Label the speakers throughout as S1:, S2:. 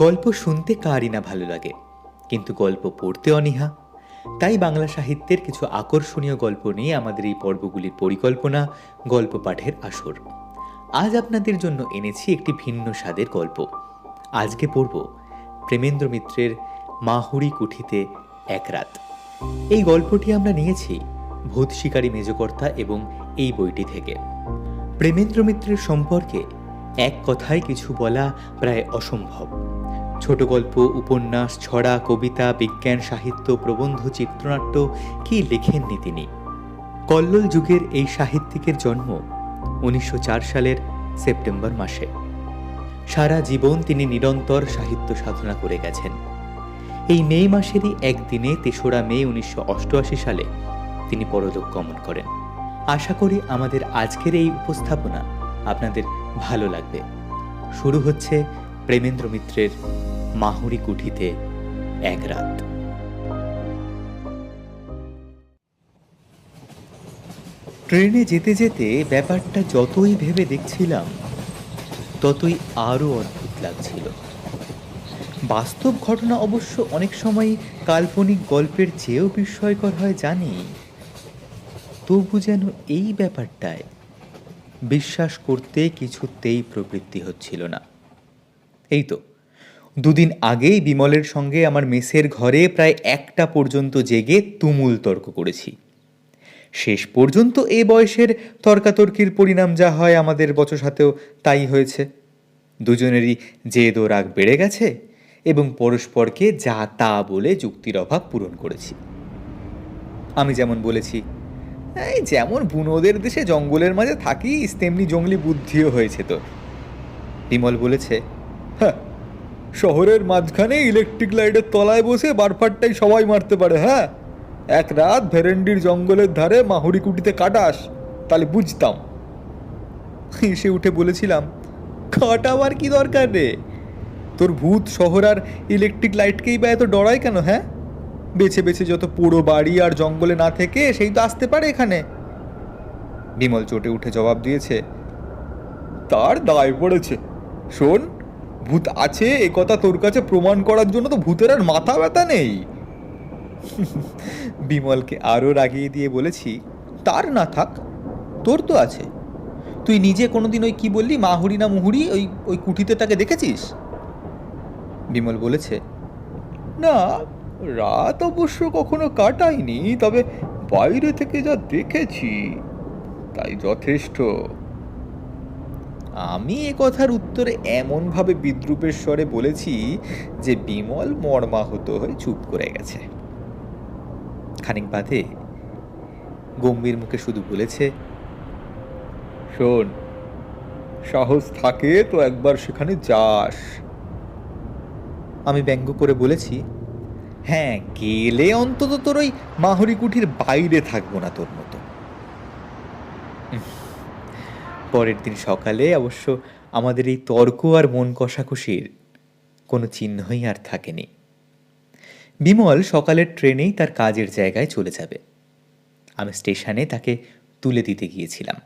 S1: গল্প শুনতে কারই না ভালো লাগে। কিন্তু গল্প পড়তে অনীহা। তাই বাংলা সাহিত্যের কিছু আকর্ষণীয় গল্প নিয়ে আমাদের এই পর্বগুলির পরিকল্পনা গল্প পাঠের আসর। আজ আপনাদের জন্য এনেছি একটি ভিন্ন স্বাদের গল্প। আজকে পড়ব প্রেমেন্দ্র মিত্রের মাহুরি কুঠিতে এক রাত। এই গল্পটি আমরা নিয়েছি ভূত শিকারী মেজকর্তা এবং এই বইটি থেকে। প্রেমেন্দ্র মিত্রের সম্পর্কে এক কথায় কিছু বলা প্রায় অসম্ভব। ছোট গল্প উপন্যাস, ছড়া, কবিতা, বিজ্ঞান, সাহিত্য, প্রবন্ধ, চিত্রনাট্য, কি লেখেননি তিনি? কল্লোল যুগের এই সাহিত্যিকের জন্ম উনিশশো চার সালের সেপ্টেম্বর মাসে। সারা জীবন তিনি নিরন্তর সাহিত্য সাধনা করে গেছেন। এই মে মাসেরই একদিনে তেসরা মে উনিশশো অষ্টআশি সালে তিনি পরলোক গমন করেন। আশা করি আমাদের আজকের এই উপস্থাপনা আপনাদের ভালো লাগবে। শুরু হচ্ছে প্রেমেন্দ্র মিত্রের মাহুরি কুঠিতে এক রাত। ট্রেনে যেতে যেতে ব্যাপারটা যতই ভেবে দেখছিলাম, ততই আরও অদ্ভুত লাগছিল। বাস্তব ঘটনা অবশ্য অনেক সময় কাল্পনিক গল্পের চেয়েও বিস্ময়কর হয় জানি, তবু যেন এই ব্যাপারটায় বিশ্বাস করতে কিছুতেই প্রবৃত্তি হচ্ছিল না। এই তো। দুদিন আগেই বিমলের সঙ্গে আমার মেসের ঘরে প্রায় একটা পর্যন্ত জেগে তুমুল তর্ক করেছি। শেষ পর্যন্ত এ বয়সের তর্কাতর্কির পরিণাম যা হয় আমাদের বচসাতেও তাই হয়েছে। দুজনেরই জেদ ও রাগ বেড়ে গেছে এবং পরস্পরকে যা তা বলে যুক্তির অভাব পূরণ করেছি। আমি যেমন বলেছি, এই যেমন বুনোদের দেশে জঙ্গলের মাঝে থাকিস, তেমনি জঙ্গলি বুদ্ধিও হয়েছে তোর। বিমল বলেছে হ্যাঁ শহরের মাঝখানে ইলেকট্রিক লাইটের তলায় বসে বারফারটাই সবাই মারতে পারে হ্যাঁ? এক রাত ভেরেন্ডির জঙ্গলের ধারে মাহুরি কুটিতে কাটাস, তাহলে বুঝতাম। এসে উঠে বলেছিলাম, কাটাবার কি দরকার রে? তোর ভূত শহর আর ইলেকট্রিক লাইটকেই বা এত ডরায় কেন হ্যাঁ? বেছে বেছে যত পুরো বাড়ি আর জঙ্গলে না থেকে সেই তো আসতে পারে এখানে। বিমল চটে উঠে জবাব দিয়েছে, তার দায় পড়েছে। শোন ভূত আছে, এ কথা তোর কাছে প্রমাণ করার জন্য তো ভূতের আর মাথা ব্যথা নেই। বিমলকে আরও রাগিয়ে দিয়ে বলেছি, তার না থাক, তোর তো আছে। তুই নিজে কোনোদিন ওই কি বললি মাহুরি না মুহুরি, ওই ওই কুঠিতে তাকে দেখেছিস? বিমল বলেছে, না, রাত অবশ্য কখনো কাটাইনি তবে বাইরে থেকে যা দেখেছি, তাই যথেষ্ট। আমি এ কথার উত্তরে এমনভাবে বিদ্রুপের স্বরে বলেছি যে বিমল মর্মাহত হয়ে চুপ করে গেছে। খানিক বাদে গম্ভীর মুখে শুধু বলেছে, শোন, সাহস থাকে তো একবার সেখানে যাস। আমি ব্যঙ্গ করে বলেছি হ্যাঁ গেলে অন্তত তোর ওই মাহরি কুঠির বাইরে থাকব না তোর মতো উম, পরের দিন সকালে অবশ্য আমাদের এই তর্ক আর মন কষাকষির কোনো চিহ্নই আর থাকেনি। বিমল সকালের ট্রেনেই তার কাজের জায়গায় চলে যাবে। আমি স্টেশনে তাকে তুলে দিতে গিয়েছিলাম।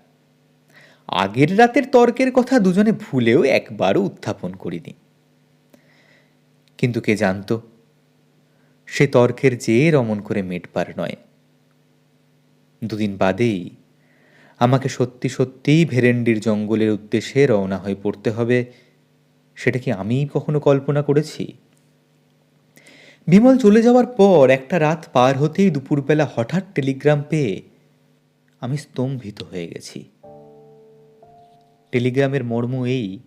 S1: আগের রাতের তর্কের কথা দুজনে ভুলেও একবারও উত্থাপন করিনি। কিন্তু কে জানতো? সে তর্কের চেয়ে রমন করে মেটবার নয়। দুদিন বাদেই আমাকে সত্যি সত্যিই ভেরেন্ডির জঙ্গলের উদ্দেশ্যে রওনা হয়ে পড়তে হবে। সেটা কি আমিই কখনো কল্পনা করেছি? বিমল চলে যাওয়ার পর একটা রাত পার হতেই দুপুরবেলা হঠাৎ টেলিগ্রাম পেয়ে আমি স্তম্ভিত হয়ে গেছি। টেলিগ্রামের মর্ম এই,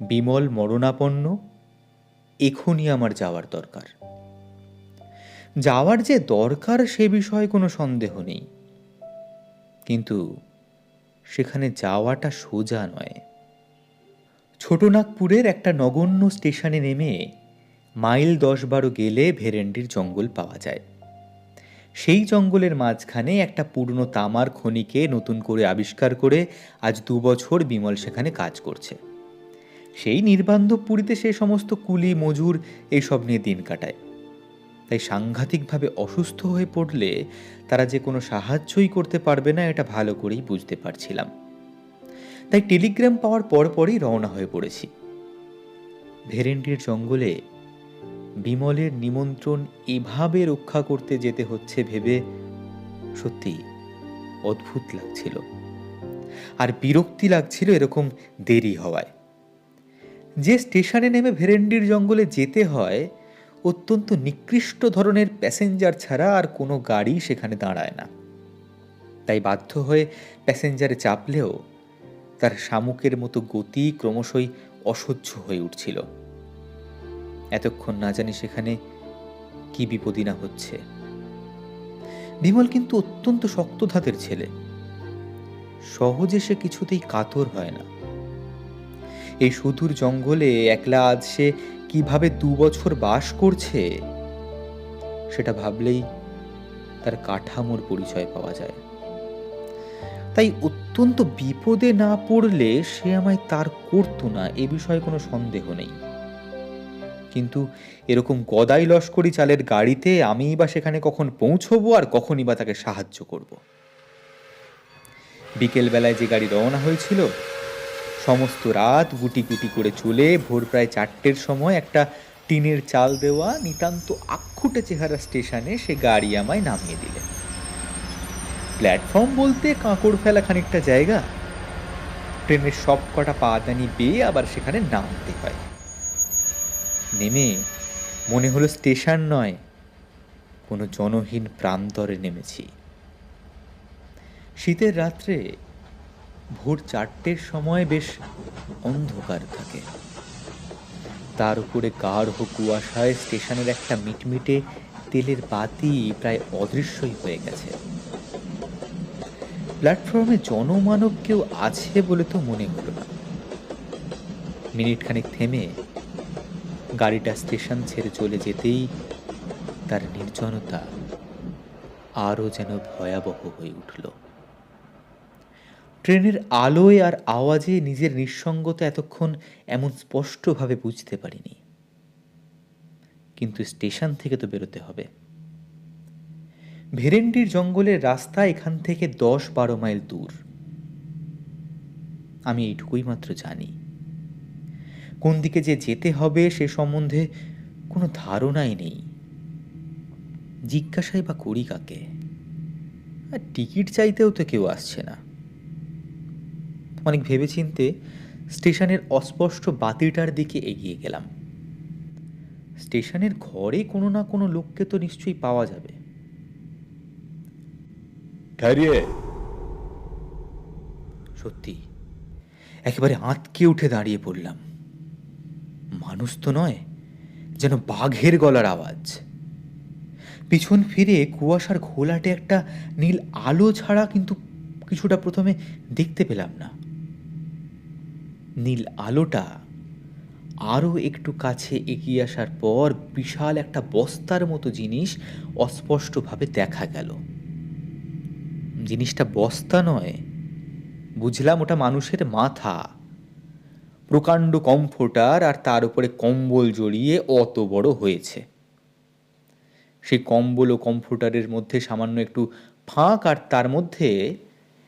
S1: বিমল মরণাপন্ন এখনই আমার যাওয়ার দরকার। যাওয়ার যে দরকার সে বিষয়ে কোনো সন্দেহ নেই। কিন্তু সেখানে যাওয়াটা সোজা নয়। ছোটনাগপুরের একটা নগণ্য স্টেশনে নেমে মাইল দশ বারো গেলে ভেরেন্ডির জঙ্গল পাওয়া যায়। সেই জঙ্গলের মাঝখানে একটা পুরনো তামার খনিকে নতুন করে আবিষ্কার করে আজ দু বছর বিমল সেখানে কাজ করছে। সেই নির্বান্ধব পুরীতে সে সমস্ত কুলি, মজুর এইসব নিয়ে দিন কাটায়। তাই সাংঘাতিকভাবে অসুস্থ হয়ে পড়লে তারা যে কোনো সাহায্যই করতে পারবে না, এটা ভালো করেই বুঝতে পারছিলাম। তাই টেলিগ্রাম পাওয়ার পর পরই রওনা হয়ে পড়েছি। ভেরেন্ডির জঙ্গলে বিমলের নিমন্ত্রণ এভাবে রক্ষা করতে যেতে হচ্ছে ভেবে সত্যি অদ্ভুত লাগছিল। আর বিরক্তি লাগছিল এরকম দেরি হওয়ায়। যে স্টেশনে নেমে ভেরেন্ডির জঙ্গলে যেতে হয় অত্যন্ত নিকৃষ্ট ধরনের প্যাসেঞ্জার ছাড়া আর কোনো গাড়ি সেখানে দাঁড়ায় না। তাই বাধ্য হয়ে প্যাসেঞ্জারে চাপলেও তার শামুকের মতো গতি ক্রমশই অসহ্য হয়ে উঠছিল। এতক্ষণ না জানি সেখানে কি বিপদই না হচ্ছে। বিমল কিন্তু অত্যন্ত শক্ত ধাতের ছেলে। সহজে সে কিছুতেই কাতর হয় না। এই সুদূর জঙ্গলে একলা আজ সে কীভাবে দু বছর বাস করছে? সেটা ভাবলেই তার কাঠামোর পরিচয় পাওয়া যায়। তাই অত্যন্ত বিপদে না পড়লে সে আমায় তার করতো না, এ বিষয়ে কোনো সন্দেহ নেই। কিন্তু এরকম গদাই লস্করি চালের গাড়িতে আমি বা সেখানে কখন পৌঁছবো আর কখনই বা তাকে সাহায্য করব। বিকেলবেলায় যে গাড়ি রওনা হয়েছিল সমস্ত রাত গুটি গুটি করে চলে ভোর প্রায় চারটের সময় একটা টিনের চাল দেওয়া নিতান্ত আক্ষুটে চেহারা স্টেশনে সে গাড়ি আমায় নামিয়ে দিলেন প্ল্যাটফর্ম বলতে কাঁকড় ফেলা খানিকটা জায়গা। ট্রেনের সব কটা পাদানি বেয়ে আবার সেখানে নামতে হয়। নেমে মনে হলো স্টেশন নয়, কোনো জনহীন প্রান্তরে নেমেছি। শীতের রাত্রে ভোর চারটের সময় বেশ অন্ধকার থাকে। তার উপরে গাঢ় কুয়াশায় স্টেশনের একটা মিটমিটে তেলের বাতি প্রায় অদৃশ্যই হয়ে গেছে। প্ল্যাটফর্মে জনমানব কেউ আছে বলে তো মনে হলো না। মিনিট খানিক থেমে গাড়িটা স্টেশন ছেড়ে চলে যেতেই তার নির্জনতা আরও যেন ভয়াবহ হয়ে উঠল। ট্রেনের আলোয় আর আওয়াজে নিজের নিঃসঙ্গতা এতক্ষণ এমন স্পষ্টভাবে বুঝতে পারিনি। কিন্তু স্টেশন থেকে তো বেরোতে হবে। ভেরেন্ডির জঙ্গলের রাস্তা এখান থেকে দশ বারো মাইল দূর। আমি এইটুকুই মাত্র জানি। কোন দিকে যে যেতে হবে সে সম্বন্ধে কোনো ধারণাই নেই। জিজ্ঞাসাই বা করি কাকে? আর টিকিট চাইতেও তো কেউ আসছে না। অনেক ভেবেচিন্তে স্টেশনের অস্পষ্ট বাতিটার দিকে এগিয়ে গেলাম। স্টেশনের ঘরে কোনো না কোনো লোককে তো নিশ্চয়ই পাওয়া যাবে। সত্যি একেবারে আঁতকে উঠে দাঁড়িয়ে পড়লাম। মানুষ তো নয় যেন বাঘের গলার আওয়াজ। পিছন ফিরে কুয়াশার ঘোলাটে একটা নীল আলো ছাড়া কিন্তু কিছুটা প্রথমে দেখতে পেলাম না। নীল আলোটা আরও একটু কাছে এগিয়ে আসার পর বিশাল একটা বস্তার মতো জিনিস অস্পষ্টভাবে দেখা গেল। জিনিসটা বস্তা নয়, বুঝলাম ওটা মানুষের মাথা। প্রকাণ্ড কমফোর্টার আর তার উপরে কম্বল জড়িয়ে অত বড় হয়েছে। সেই কম্বল ও কমফোর্টারের মধ্যে সামান্য একটু ফাঁক আর তার মধ্যে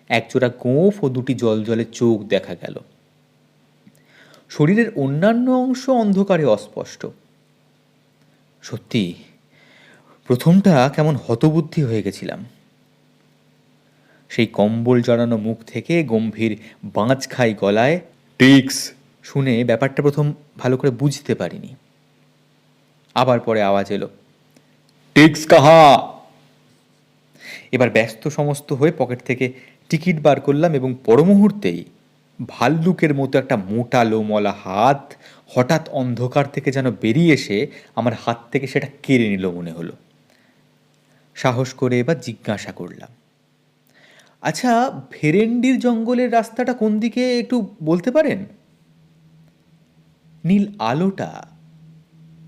S1: একজোড়া গোঁফ ও দুটি জল জলে চোখ দেখা গেল। শরীরের অন্যান্য অংশ অন্ধকারে অস্পষ্ট। সত্যি প্রথমটা কেমন হতবুদ্ধি হয়ে গেছিলাম। সেই কম্বল জড়ানো মুখ থেকে গম্ভীর বাঁচ খাই গলায়
S2: টিক্স।
S1: শুনে ব্যাপারটা প্রথম ভালো করে বুঝতে পারিনি। আবার পরে আওয়াজ এলো
S2: টিক্স কাহা?
S1: এবার ব্যস্ত সমস্ত হয়ে পকেট থেকে টিকিট বার করলাম এবং পরমুহূর্তেই ভাল্লুকের মতো একটা মোটা লোমলা হাত হঠাৎ অন্ধকার থেকে যেন বেরিয়ে এসে আমার হাত থেকে সেটা কেড়ে নিল মনে হলো। সাহস করে এবার জিজ্ঞাসা করলাম আচ্ছা ভেরেন্ডির জঙ্গলের রাস্তাটা কোন দিকে একটু বলতে পারেন? নীল আলোটা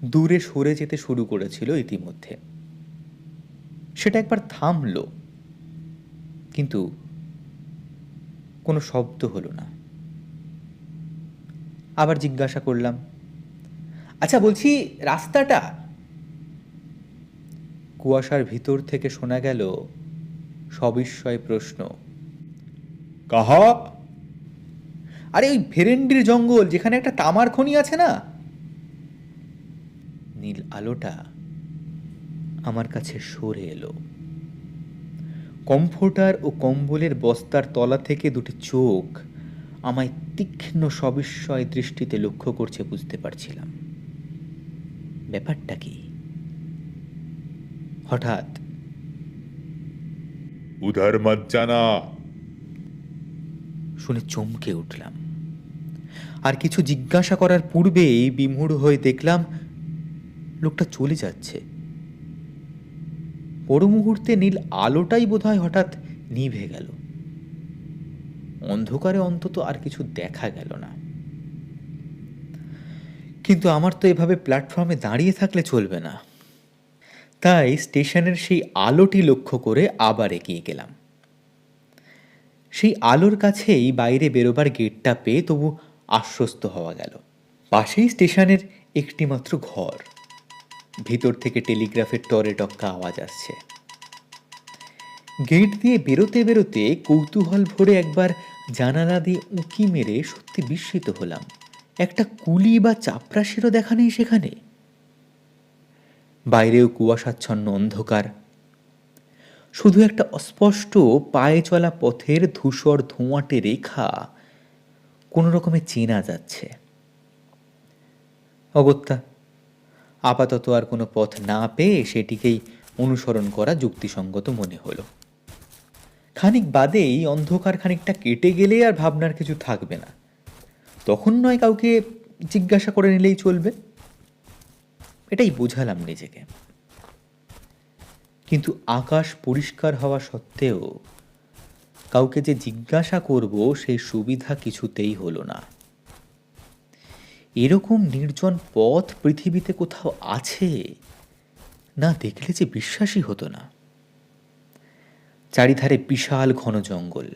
S1: দূরে সরে যেতে শুরু করেছিল ইতিমধ্যে। সেটা একবার থামলো, কিন্তু কোনো শব্দ হলো না। আবার জিজ্ঞাসা করলাম আচ্ছা বলছি রাস্তাটা কুয়াশার ভিতর থেকে শোনা গেল সবিস্ময় প্রশ্ন।
S2: কাহা?
S1: আরে ওই ভেরেন্ডির জঙ্গল যেখানে একটা তামার খনি আছে না? নীল আলোটা আমার কাছে সরে এলো। কমফোর্টার ও কম্বলের বস্তার তলা থেকে দুটি চোখ আমায় তীক্ষ্ণ সবিস্ময় দৃষ্টিতে লক্ষ্য করছে বুঝতে পারছিলাম। ব্যাপারটা কি? হঠাৎ
S2: উধার জানা
S1: শুনে চমকে উঠলাম। আর কিছু জিজ্ঞাসা করার পূর্বেই বিমূঢ় হয়ে দেখলাম লোকটা চলে যাচ্ছে। পর মুহূর্তে নীল আলোটাই বোধহয় হঠাৎ নিভে গেল। অন্ধকারে অন্তত আর কিছু দেখা গেল না। কিন্তু আমার তো এভাবে প্ল্যাটফর্মে দাঁড়িয়ে থাকলে চলবে না। তাই স্টেশনের সেই আলোটি লক্ষ্য করে আবার এগিয়ে গেলাম। সেই আলোর কাছেই বাইরে বেরোবার গেটটা পেয়ে তবু আশ্বস্ত হওয়া গেল। পাশেই স্টেশনের একটিমাত্র ঘর। ভিতর থেকে টেলিগ্রাফের টরে টক্কা আওয়াজ আসছে। গেট দিয়ে বেরোতে বেরোতে কৌতূহল ভরে একবার জানালা দিয়ে উঁকি মেরে সত্যি বিস্মিত হলাম। একটা কুলি বা চাপরাশিরও দেখা নেই সেখানে। বাইরেও কুয়াশাচ্ছন্ন অন্ধকার। শুধু একটা অস্পষ্ট পায়ে চলা পথের ধূসর ধোঁয়াটে রেখা কোনো রকমে চেনা যাচ্ছে। অগত্যা, আপাতত আর কোনো পথ না পেয়ে সেটিকেই অনুসরণ করা যুক্তিসঙ্গত মনে হলো। খানিক বাদেই অন্ধকার খানিকটা কেটে গেলে আর ভাবনার কিছু থাকবে না। তখন নয় কাউকে জিজ্ঞাসা করে নিলেই চলবে। এটাই বোঝালাম নিজেকে। কিন্তু আকাশ পরিষ্কার হওয়া সত্ত্বেও কাউকে যে জিজ্ঞাসা করব সেই সুবিধা কিছুতেই হলো না। এরকম নির্জন পথ পৃথিবীতে কোথাও আছে? না দেখলে যে বিশ্বাসই হতো না। চারিধারে বিশাল ঘন জঙ্গল।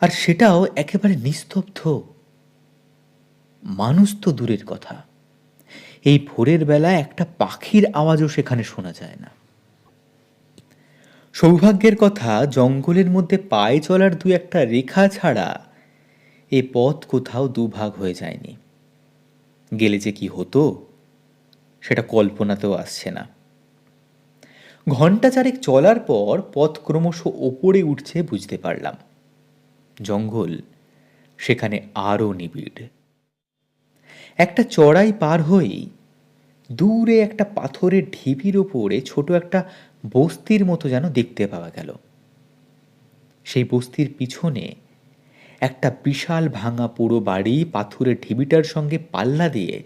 S1: আর সেটাও একেবারে নিস্তব্ধ। মানুষ তো দূরের কথা। এই ভোরের বেলা একটা পাখির আওয়াজও সেখানে শোনা যায় না। সৌভাগ্যের কথা, জঙ্গলের মধ্যে পায়ে চলার দু একটা রেখা ছাড়া এ পথ কোথাও দুভাগ হয়ে যায়নি। গেলে যে কি হতো, সেটা কল্পনাতেও আসছে না। ঘণ্টা চারেক চলার পর পথ ক্রমশ ওপরে উঠছে বুঝতে পারলাম। জঙ্গল, সেখানে আরও নিবিড়। একটা চড়াই পার হয়েই দূরে একটা পাথরের ঢিবির ওপরে ছোট একটা বস্তির মতো যেন দেখতে পাওয়া গেল। সেই বস্তির পিছনে একটা বিশাল ভাঙা পুরো বাড়ি পাথরের ঢিবিটার সঙ্গে পাল্লা দিয়ে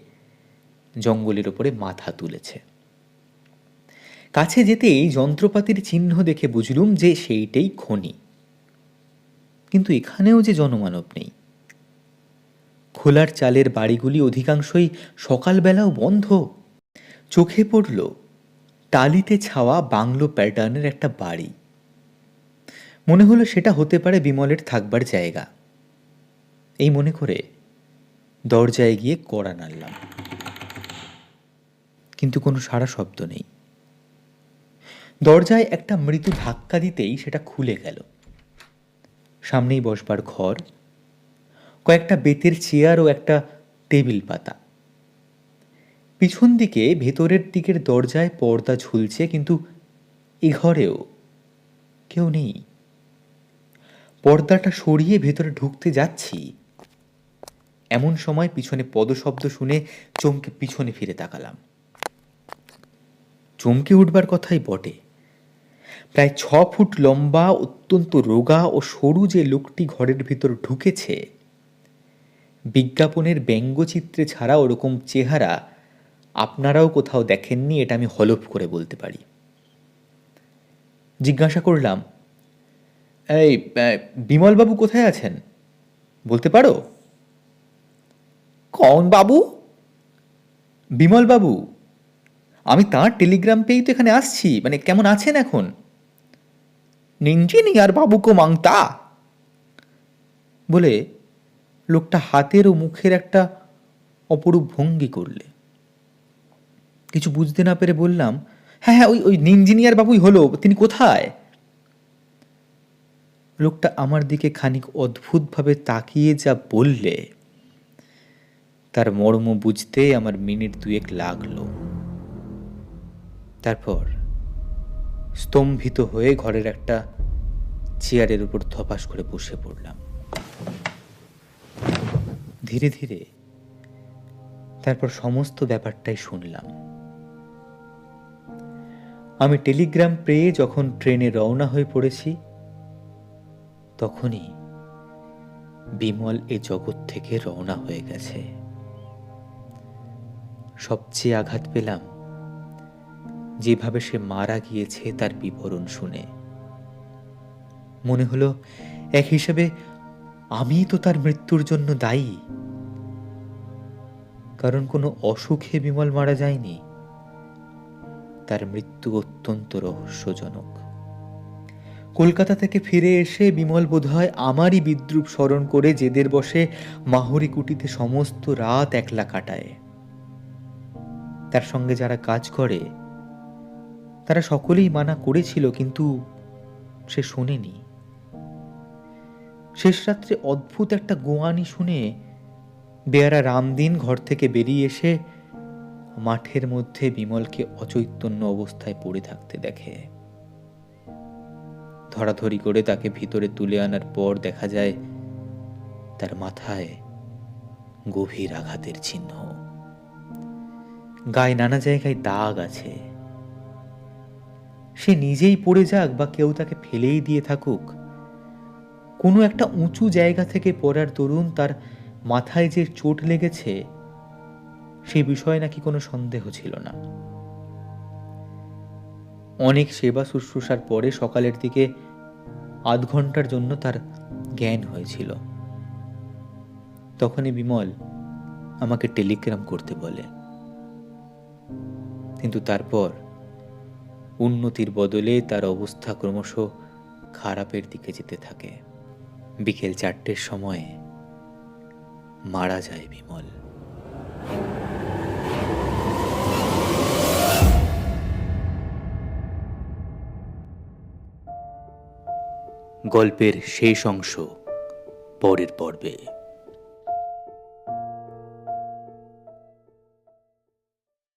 S1: জঙ্গলের ওপরে মাথা তুলেছে। কাছে যেতেই যন্ত্রপাতির চিহ্ন দেখে বুঝলুম যে সেইটাই খনি। কিন্তু এখানেও যে জনমানব নেই। খোলার চালের বাড়িগুলি অধিকাংশই সকালবেলাও বন্ধ। চোখে পড়ল, টালিতে ছাওয়া বাংলো প্যাটার্নের একটা বাড়ি। মনে হলো সেটা হতে পারে বিমলের থাকবার জায়গা। এই মনে করে দরজায় গিয়ে কড়া নাড়লাম। কিন্তু কোনো সারা শব্দ নেই। দরজায় একটা মৃদু ধাক্কা দিতেই সেটা খুলে গেল। সামনেই বসবার ঘর, কয়েকটা বেতের চেয়ার ও একটা টেবিল পাতা। পিছন দিকে ভেতরের দিকের দরজায় পর্দা ঝুলছে, কিন্তু এ ঘরেও কেউ নেই। পর্দাটা সরিয়ে ভেতরে ঢুকতে যাচ্ছি। এমন সময় পিছনে পদশব্দ শুনে চমকে পিছনে ফিরে তাকালাম। চমকে উঠবার কথাই বটে। প্রায় ছ ফুট লম্বা, অত্যন্ত রোগা ও সরু যে লোকটি ঘরের ভিতর ঢুকেছে, বিজ্ঞাপনের ব্যঙ্গচিত্রে ছাড়া ওরকম চেহারা আপনারাও কোথাও দেখেননি, এটা আমি হলফ করে বলতে পারি। জিজ্ঞাসা করলাম, এই বিমলবাবু কোথায় আছেন? বলতে পারো? কন বাবু? বিমলবাবু, আমি তাঁর টেলিগ্রাম পেয়েই তো এখানে আসছি মানে কেমন আছেন এখন? ইঞ্জিনিয়ার বাবু কো মাংতা। বলে লোকটা হাতের ও মুখের একটা অপরূপ ভঙ্গি করলে। কিছু বুঝতে না পেরে বললাম হ্যাঁ হ্যাঁ ওই ওই ইঞ্জিনিয়ার বাবুই হলো, তিনি কোথায়? লোকটা আমার দিকে খানিক অদ্ভুতভাবে তাকিয়ে যা বললে, তার মর্ম বুঝতে আমার মিনিট দুয়েক লাগল। তারপর স্তম্ভিত হয়ে ঘরের একটা চেয়ারের উপর ধপাস করে বসে পড়লাম। ধীরে ধীরে তারপর সমস্ত ব্যাপারটাই শুনলাম। আমি টেলিগ্রাম পেয়ে যখন ট্রেনে রওনা হয়ে পড়েছি, তখনই বিমল এ জগৎ থেকে রওনা হয়ে গেছে। সবচেয়ে আঘাত পেলাম যেভাবে সে মারা গিয়েছে তার বিবরণ শুনে। মনে হলো, এক হিসেবে, আমি তো তার মৃত্যুর জন্য দায়ী। কারণ কোনো অসুখে বিমল মারা যায়নি। তার মৃত্যু অত্যন্ত রহস্যজনক। কলকাতা থেকে ফিরে এসে বিমল বোধহয় আমারই বিদ্রুপ স্মরণ করে জেদের বসে মাহরি কুটিতে সমস্ত রাত একলা কাটায়। তার সঙ্গে যারা কাজ করে তারা সকলেই মানা করেছিল, কিন্তু সে শোনেনি। শেষ রাত্রে অদ্ভুত একটা গোয়ানি শুনে বেয়ারা রামদিন ঘর থেকে বেরিয়ে এসে মাঠের মধ্যে বিমলকে অচৈতন্য অবস্থায় পড়ে থাকতে দেখে। ধরাধরি করে তাকে ভিতরে তুলে আনার পর দেখা যায় তার মাথায় গভীর আঘাতের চিহ্ন। গায়ে নানা জায়গায় দাগ আছে। সে নিজেই পড়ে যাক বা কেউ তাকে ফেলেই দিয়ে থাকুক। কোনো একটা উঁচু জায়গা থেকে পড়ার তরুণ তার মাথায় যে চোট লেগেছে, সে বিষয়ে নাকি কোনো সন্দেহ ছিল না। অনেক সেবা শুশ্রূষার পরে সকালের দিকে আধ ঘণ্টার জন্য তার জ্ঞান হয়েছিল। তখনই বিমল আমাকে টেলিগ্রাম করতে বলে। কিন্তু তারপর উন্নতির বদলে তার অবস্থা ক্রমশ খারাপের দিকে যেতে থাকে। বিকেল চারটের সময় মারা যায় বিমল। গল্পের শেষ অংশ পরের পর্বে।